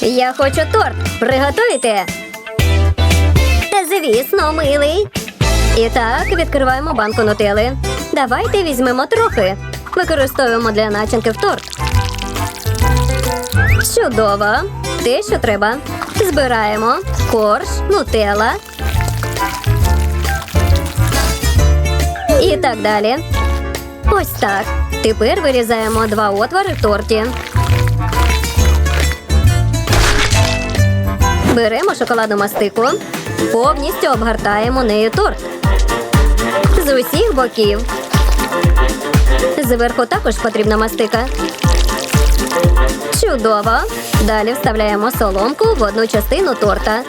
Я хочу торт. Приготуйте. Звісно, милий. І так, відкриваємо банку нутели. Давайте візьмемо трохи. Використовуємо для начинки в торт. Чудово. Те, що треба. Збираємо корж, нутелла. І так далі. Ось так. Тепер вирізаємо два отвори в торті. Беремо шоколадну мастику, повністю обгортаємо нею торт. З усіх боків. Зверху також потрібна мастика. Чудово. Далі вставляємо соломку в одну частину торта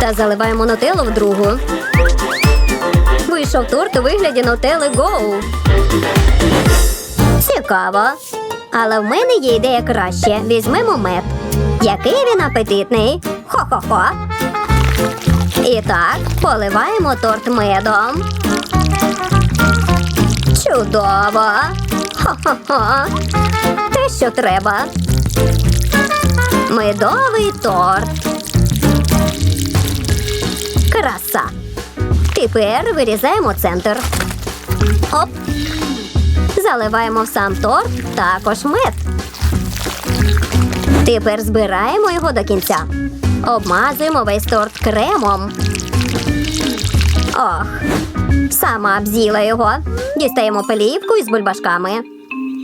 та заливаємо нутеллу в другу. Вийшов торт у вигляді нутели Гоу. Цікаво. Але в мене є ідея краще. Візьмемо мед. Який він апетитний. Хо-хо-хо. І так, поливаємо торт медом. Чудово. Хо-хо-хо. Те, що треба. Медовий торт. Краса. Тепер вирізаємо центр. Оп. Заливаємо в сам торт також мед. Тепер збираємо його до кінця. Обмазуємо весь торт кремом. Ох, сама обзіла його. Дістаємо пелівку із бульбашками.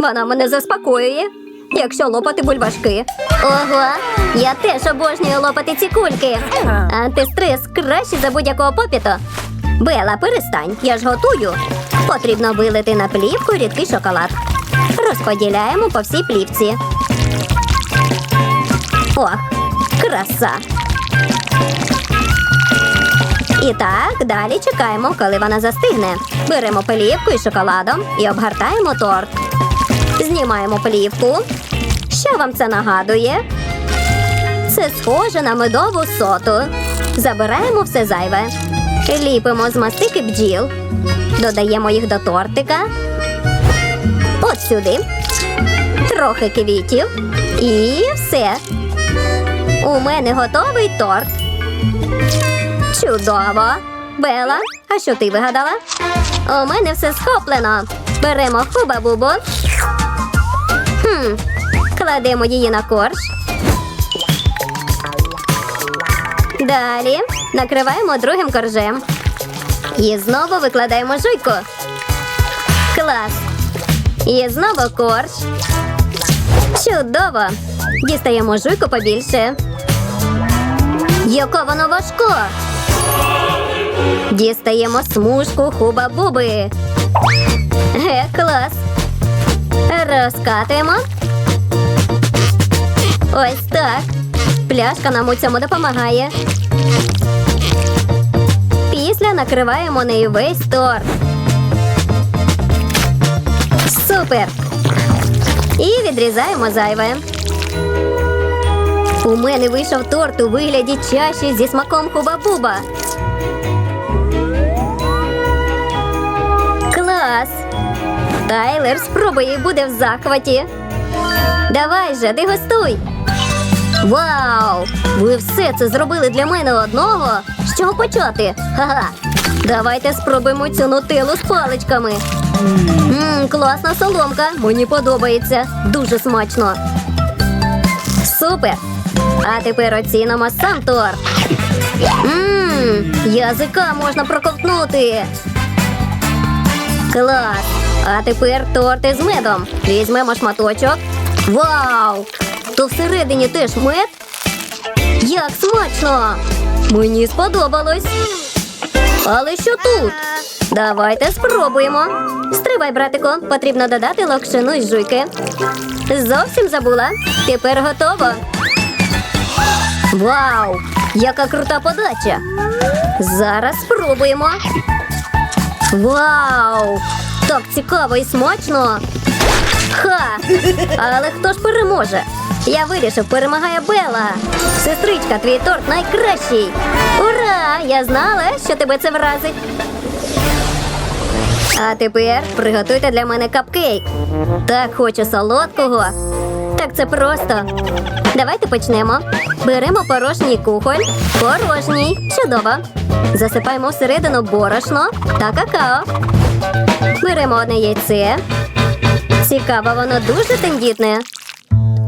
Вона мене заспокоює, якщо лопати бульбашки. Ого, я теж обожнюю лопати ці кульки. Антистрес краще за будь-якого попіту. Бела, перестань, я ж готую. Потрібно вилити на плівку рідкий шоколад. Розподіляємо по всій плівці. Ох, краса. І так, далі чекаємо, коли вона застигне. Беремо плівку із шоколадом і обгортаємо торт. Знімаємо плівку. Що вам це нагадує? Це схоже на медову соту. Забираємо все зайве. Ліпимо з мастики бджіл. Додаємо їх до тортика. От сюди. Трохи квітів. І все. У мене готовий торт. Чудово. Бела, а що ти вигадала? У мене все схоплено. Беремо хуба-бубу. Хм. Кладемо її на корж. Далі накриваємо другим коржем. І знову викладаємо жуйку. Клас. І знову корж. Чудово! Дістаємо жуйку побільше. Яка воно важка. Дістаємо смужку хуба-буби. Ге, клас. Розкатуємо. Ось так. Пляшка нам у цьому допомагає. Після накриваємо нею весь торт. Супер! І відрізаємо зайве. У мене вийшов торт у вигляді чаші зі смаком хуба-буба. Клас! Тайлер спробує буде в захваті. Давай же, дегустуй! Вау! Ви все це зробили для мене одного? З чого почати? Ха-ха! Давайте спробуємо цю нутелу з паличками. Ммм, класна соломка. Мені подобається. Дуже смачно. Супер! А тепер оцінимо сам торт. Ммм, язика можна проковтнути. Клас! А тепер торт із медом. Візьмемо шматочок. Вау! То всередині теж мед? Як смачно! Мені сподобалось. Але що тут? Давайте спробуємо. Стривай, братику, потрібно додати локшину із жуйки. Зовсім забула. Тепер готово. Вау! Яка крута подача! Зараз спробуємо. Вау! Так цікаво і смачно. Ха! Але хто ж переможе? Я вирішив, перемагає Бела. Сестричка, твій торт найкращий. Ура! Я знала, що тебе це вразить. А тепер приготуйте для мене капкейк. Так хочу солодкого. Як це просто. Давайте почнемо. Беремо порожній кухоль. Порожній. Чудово. Засипаємо всередину борошно та какао. Беремо одне яйце. Цікаво, воно дуже тендітне.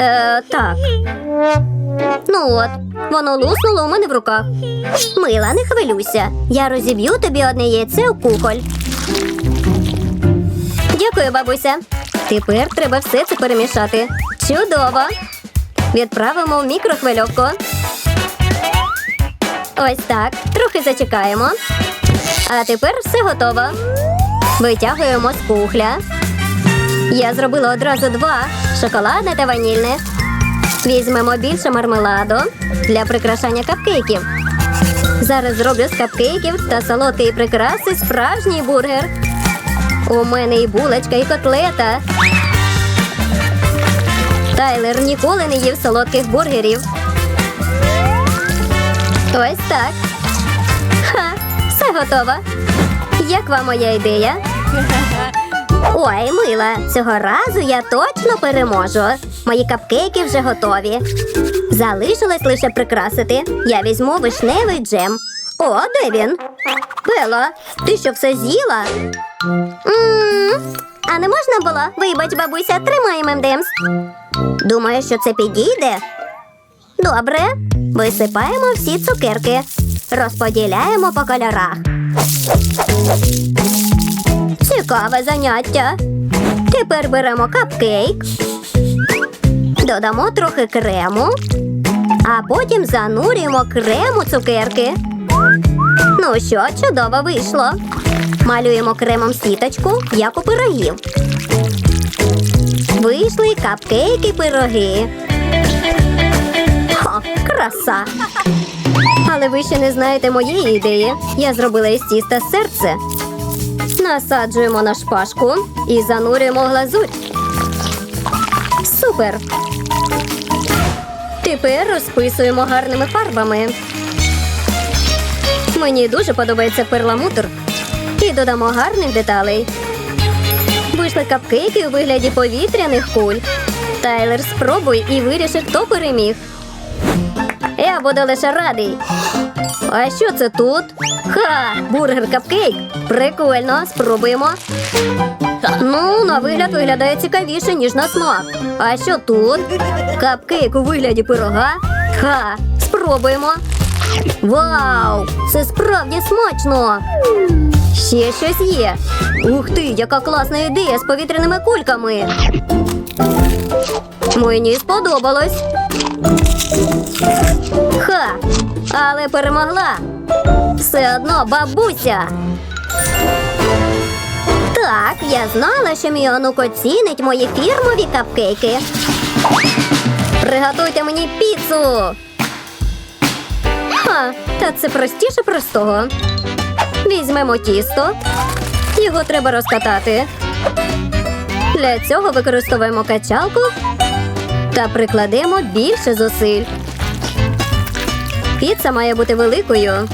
Е, так. Ну от, воно луснуло у мене в руках. Мила, не хвилюйся. Я розіб'ю тобі одне яйце у кухоль. Дякую, бабуся. Тепер треба все це перемішати. Чудово! Відправимо в мікрохвильовку. Ось так. Трохи зачекаємо. А тепер все готово. Витягуємо з кухля. Я зробила одразу два шоколадне та ванільне. Візьмемо більше мармеладу для прикрашання капкейків. Зараз зроблю з капкейків та солодкої прикраси справжній бургер. У мене і булочка, і котлета. Тайлер ніколи не їв солодких бургерів. Ось так. Ха, все готово. Як вам моя ідея? Ой, мила, цього разу я точно переможу. Мої капкейки вже готові. Залишилось лише прикрасити. Я візьму вишневий джем. О, де він? Бела, ти що все з'їла? а не можна було? Вибач, бабуся, тримай мемдемс. Думаю, що це підійде. Добре. Висипаємо всі цукерки. Розподіляємо по кольорах. Цікаве заняття. Тепер беремо капкейк, додамо трохи крему, а потім занурюємо крему цукерки. Ну що, чудово вийшло. Малюємо кремом сіточку, як у пирогів. Вийшли капкейки пироги. Хо, краса! Але ви ще не знаєте моєї ідеї. Я зробила із тіста серце. Насаджуємо на шпажку і занурюємо глазурь. Супер! Тепер розписуємо гарними фарбами. Мені дуже подобається перламутр. І додамо гарних деталей. Вийшли капкейки у вигляді повітряних куль. Тайлер, спробуй і виріши, хто переміг. Я буду лише радий. А що це тут? Ха! Бургер капкейк. Прикольно, спробуємо. Ну, на вигляд виглядає цікавіше, ніж на смак. А що тут? Капкейк у вигляді пирога. Ха! Спробуємо. Вау! Це справді смачно! Ще щось є. Ух ти, яка класна ідея з повітряними кульками. Мені сподобалось. Ха! Але перемогла. Все одно бабуся. Так, я знала, що мій онук оцінить мої фірмові капкейки. Приготуйте мені піцу. Ха, та це простіше простого. Візьмемо тісто. Його треба розкатати. Для цього використовуємо качалку та прикладемо більше зусиль. Піца має бути великою.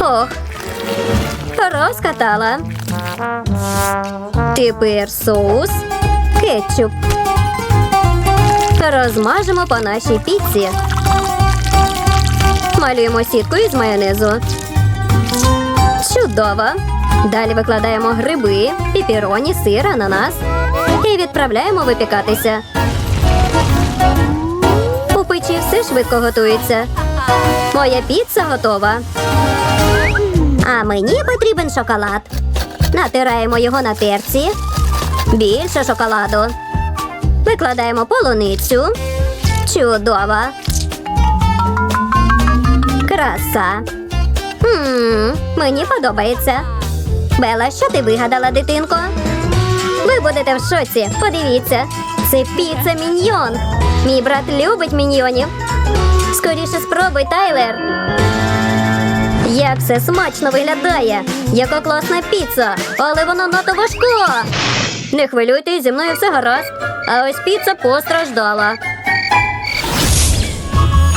Ох, розкатала. Тепер соус, кетчуп. Розмажемо по нашій піці. Малюємо сітку із майонезу. Чудово! Далі викладаємо гриби, піпіроні, сир, ананас і відправляємо випікатися. У печі все швидко готується. Моя піца готова. А мені потрібен шоколад. Натираємо його на терці. Більше шоколаду. Викладаємо полуницю. Чудово. Краса. Хм, мені подобається. Бела, що ти вигадала, дитинко? Ви будете в шоці. Подивіться. Це піца міньйон. Мій брат любить міньйонів. Скоріше спробуй, Тайлер. Як все смачно виглядає! Яка класна піца! Але вона надто важка! Не хвилюйтесь, зі мною все гаразд. А ось піца постраждала.